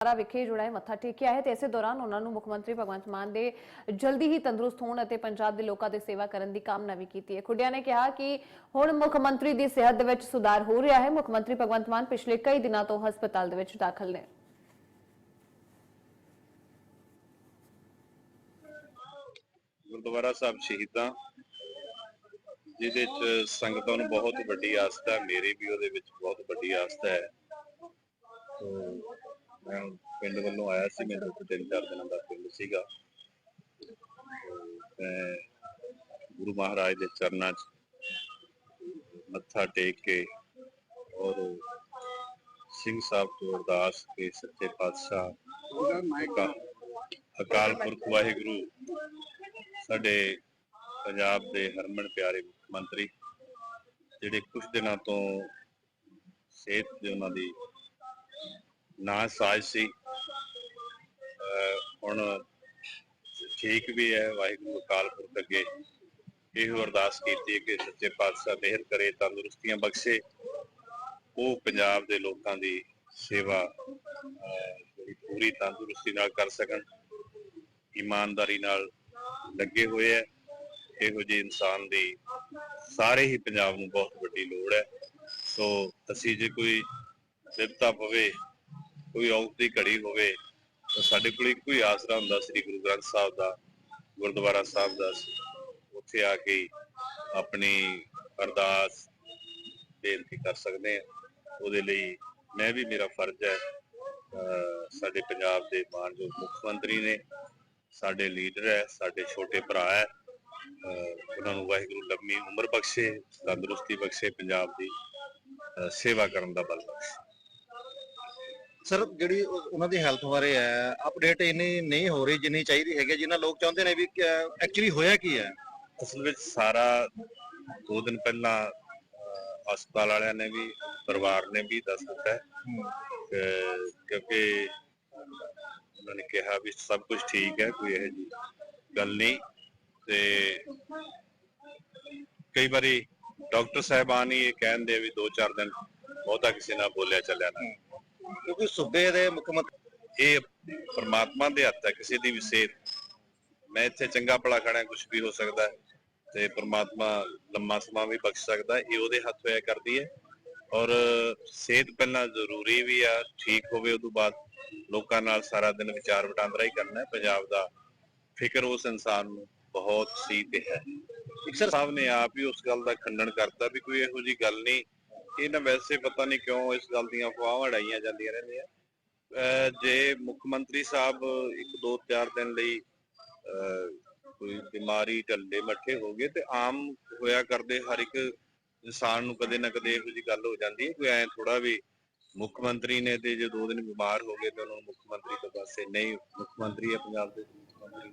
ਗੁਰਦੁਆਰਾ ਵਿਖੇ ਜੁੜਾ ਹੈ, ਮੱਥਾ ਟੇਕਿਆ ਹੈ ਤੇ ਇਸੇ ਦੌਰਾਨ ਉਹਨਾਂ ਨੂੰ ਮੁੱਖ ਮੰਤਰੀ ਭਗਵੰਤ ਮਾਨ ਦੇ ਜਲਦੀ ਹੀ ਤੰਦਰੁਸਤ ਹੋਣ ਅਤੇ ਪੰਜਾਬ ਦੇ ਲੋਕਾਂ ਦੀ ਸੇਵਾ ਕਰਨ ਦੀ ਕਾਮਨਾ ਵੀ ਕੀਤੀ ਹੈ। ਖੁੱਡਿਆ ਨੇ ਕਿਹਾ ਕਿ ਹੁਣ ਮੁੱਖ ਮੰਤਰੀ ਦੀ ਸਿਹਤ ਦੇ ਵਿੱਚ ਸੁਧਾਰ ਹੋ ਰਿਹਾ ਹੈ। ਮੁੱਖ ਮੰਤਰੀ ਭਗਵੰਤ ਮਾਨ ਪਿਛਲੇ ਕਈ ਦਿਨਾਂ ਤੋਂ ਹਸਪਤਾਲ ਦੇ ਵਿੱਚ ਦਾਖਲ ਨੇ। ਗੁਰਦੁਆਰਾ ਸਾਹਿਬ ਸ਼ਹੀਦਾਂ, ਜਿਹਦੇ ਚ ਸੰਗਤਾਂ ਨੂੰ ਬਹੁਤ ਵੱਡੀ ਆਸਥਾ ਹੈ। ਵੀ ਉਹਦੇ ਵਿੱਚ ਬਹੁਤ ਵੱਡੀ ਆਸਥਾ ਹੈ। ਮੈਂ ਪਿੰਡ ਵੱਲੋਂ ਆਇਆ ਸੀ ਮੇਰੇ ਕੋਲ ਤਿੰਨ ਚਾਰ ਦਿਨਾਂ ਦਾ ਪਿੰਡ ਸੀਗਾ। ਮੈਂ ਗੁਰੂ ਮਹਾਰਾਜ ਦੇ ਚਰਨਾਂ 'ਚ ਮੱਥਾ ਟੇਕ ਕੇ ਔਰ ਸਿੰਘ ਸਾਹਿਬ ਤੋਂ ਅਰਦਾਸ ਕੇ ਸੱਚੇ ਪਾਤਸ਼ਾਹ ਅਕਾਲ ਪੁਰਖ ਵਾਹਿਗੁਰੂ, ਸਾਡੇ ਪੰਜਾਬ ਦੇ ਹਰਮਨ ਪਿਆਰੇ ਮੁੱਖ ਮੰਤਰੀ, ਜਿਹੜੇ ਕੁਝ ਦਿਨਾਂ ਤੋਂ ਸਿਹਤ ਦੇ ਉਹਨਾਂ ਦੀ ਨਾ ਸਾਜ ਸੀ। ਹੁਣ ਠੀਕ ਵੀ ਹੈ, ਵਾਹਿਗੁਰੂ ਅਕਾਲ ਪੁਰਖ ਅੱਗੇ ਇਹੋ ਅਰਦਾਸ ਕੀਤੀ ਕਿ ਸੱਚੇ ਪਾਤਸ਼ਾਹ ਮਿਹਰ ਕਰੇ, ਤੰਦਰੁਸਤੀਆਂ ਬਖਸ਼ੇ। ਉਹ ਪੰਜਾਬ ਦੇ ਲੋਕਾਂ ਦੀ ਸੇਵਾ ਪੂਰੀ ਤੰਦਰੁਸਤੀ ਨਾਲ ਕਰ ਸਕਣ। ਇਮਾਨਦਾਰੀ ਨਾਲ ਲੱਗੇ ਹੋਏ ਹੈ। ਇਹੋ ਜਿਹੇ ਇਨਸਾਨ ਦੀ ਸਾਰੇ ਹੀ ਪੰਜਾਬ ਨੂੰ ਬਹੁਤ ਵੱਡੀ ਲੋੜ ਹੈ। ਸੋ ਅਸੀਂ ਜੇ ਕੋਈ ਵਿਪਤਾ ਪਵੇ ਕੋਈ ਔਕਤ ਦੀ ਘੜੀ ਹੋਵੇ, ਤਾਂ ਸਾਡੇ ਕੋਲ ਇੱਕੋ ਹੀ ਆਸਰਾ ਹੁੰਦਾ ਸ੍ਰੀ ਗੁਰੂ ਗ੍ਰੰਥ ਸਾਹਿਬ ਦਾ, ਗੁਰਦੁਆਰਾ ਸਾਹਿਬ ਦਾ। ਉੱਥੇ ਆ ਕੇ ਆਪਣੀ ਅਰਦਾਸ ਬੇਨਤੀ ਕਰ ਸਕਦੇ ਹਾਂ। ਉਹਦੇ ਲਈ ਮੈਂ ਵੀ ਮੇਰਾ ਫਰਜ਼ ਹੈ ਸਾਡੇ ਪੰਜਾਬ ਦੇ ਮਾਨਯੋਗ ਮੁੱਖ ਮੰਤਰੀ ਨੇ, ਸਾਡੇ ਲੀਡਰ ਹੈ, ਸਾਡੇ ਛੋਟੇ ਭਰਾ ਹੈ ਉਹਨਾਂ ਨੂੰ ਵਾਹਿਗੁਰੂ ਲੰਮੀ ਉਮਰ ਬਖਸ਼ੇ, ਤੰਦਰੁਸਤੀ ਬਖਸ਼ੇ, ਪੰਜਾਬ ਦੀ ਸੇਵਾ ਕਰਨ ਦਾ ਬਲ ਬਖਸ਼ੇ। ਸਰ ਜਿਹੜੀ ਉਹ- ਉਹਨਾਂ ਦੀ ਹੈਲਥ ਬਾਰੇ ਹੈ ਅਪਡੇਟ ਇੰਨੀ ਨਹੀਂ ਹੋ ਰਹੀ ਜਿੰਨੀ ਚਾਹੀਦੀ ਹੈਗੀ ਜਿੰਨਾ ਲੋਕ ਚਾਹੁੰਦੇ ਨੇ ਵੀ ਐਕਚੁਅਲੀ ਹੋਇਆ ਕੀ ਹੈ? ਅਸਲ ਵਿੱਚ ਸਾਰਾ ਦੋ ਦਿਨ ਪਹਿਲਾਂ ਹਸਪਤਾਲ ਵਾਲਿਆਂ ਨੇ ਵੀ ਪਰਿਵਾਰ ਨੇ ਵੀ ਦੱਸ ਦਿੱਤਾ ਕਿਉਂਕਿ ਉਹਨਾਂ ਨੇ ਕਿਹਾ ਵੀ ਸਭ ਕੁਝ ਠੀਕ ਹੈ ਕੋਈ ਇਹ ਜੀ ਗੱਲ ਨਹੀਂ। ਤੇ ਕਈ ਵਾਰੀ ਡਾਕਟਰ ਸਾਹਿਬਾਨ ਹੀ ਇਹ ਕਹਿੰਦੇ ਵੀ 2-4 ਦਿਨ ਬਹੁਤਾ ਕਿਸੇ ਨਾਲ ਬੋਲਿਆ ਚੱਲਿਆ ਨਾ। ਕਿਉਂਕਿ ਸੂਬੇ ਦੇ ਮੁੱਖ ਮੰਤਰੀ ਇਹ ਪਰਮਾਤਮਾ ਦੇ ਹੱਥ ਹੈ, ਕਿਸੇ ਦੀ ਵੀ ਸਿਹਤ। ਮੈਂ ਇੱਥੇ ਚੰਗਾ ਭਲਾ ਖੜਾ ਕੁਝ ਵੀ ਹੋ ਸਕਦਾ ਹੈ ਤੇ ਪਰਮਾਤਮਾ ਲੰਮਾ ਸਮਾਂ ਵੀ ਬਖਸ਼ ਸਕਦਾ ਹੈ, ਇਹ ਉਹਦੇ ਹੱਥ ਹੋਇਆ ਕਰਦੀ ਹੈ। ਔਰ ਸਿਹਤ ਪਹਿਲਾਂ ਜ਼ਰੂਰੀ ਵੀ ਆ, ਠੀਕ ਹੋਵੇ ਉਦੋਂ ਬਾਅਦ ਲੋਕਾਂ ਨਾਲ ਸਾਰਾ ਦਿਨ ਵਿਚਾਰ ਵਟਾਂਦਰਾ ਹੀ ਕਰਨਾ ਹੈ। ਪੰਜਾਬ ਦਾ ਫਿਕਰ ਉਸ ਇਨਸਾਨ ਨੂੰ ਬਹੁਤ ਸੀ ਤੇ ਹੈ। ਇਕਸਰ ਸਾਹਿਬ ਨੇ ਆਪ ਹੀ ਉਸ ਗੱਲ ਦਾ ਖੰਡਨ ਕਰਤਾ ਵੀ ਕੋਈ ਇਹੋ ਜੀ ਗੱਲ ਨਹੀਂ ਇਹ ਨਾ ਵੈਸੇ ਪਤਾ ਨਹੀਂ ਕਿਉਂ ਇਸ ਗੱਲ ਦੀਆਂ ਅਫਵਾਹਾਂ ਉਡਾਈਆਂ ਜਾਂਦੀਆਂ ਰਹਿੰਦੀਆਂ। ਅਹ ਜੇ ਮੁੱਖ ਮੰਤਰੀ ਸਾਹਿਬ ਇੱਕ ਦੋ ਚਾਰ ਦਿਨ ਲਈ, ਅਹ ਕੋਈ ਬਿਮਾਰੀ ਢੱਲੇ ਮੱਠੇ ਹੋ ਗਏ ਤੇ ਆਮ ਹੋਇਆ ਕਰਦੇ ਹਰ ਇੱਕ ਇਨਸਾਨ ਨੂੰ ਕਦੇ ਨਾ ਕਦੇ ਇਹੋ ਜੀ ਗੱਲ ਹੋ ਜਾਂਦੀ ਹੈ ਕੋਈ ਐ ਥੋੜਾ ਵੀ ਮੁੱਖ ਮੰਤਰੀ ਨੇ ਤੇ ਜੇ ਦੋ ਦਿਨ ਬਿਮਾਰ ਹੋ ਗਏ ਤੇ ਉਹਨਾਂ ਨੂੰ ਮੁੱਖ ਮੰਤਰੀ ਤੋਂ ਪਾਸੇ ਨਹੀਂ ਮੁੱਖ ਮੰਤਰੀ ਹੈ ਪੰਜਾਬ ਦੇ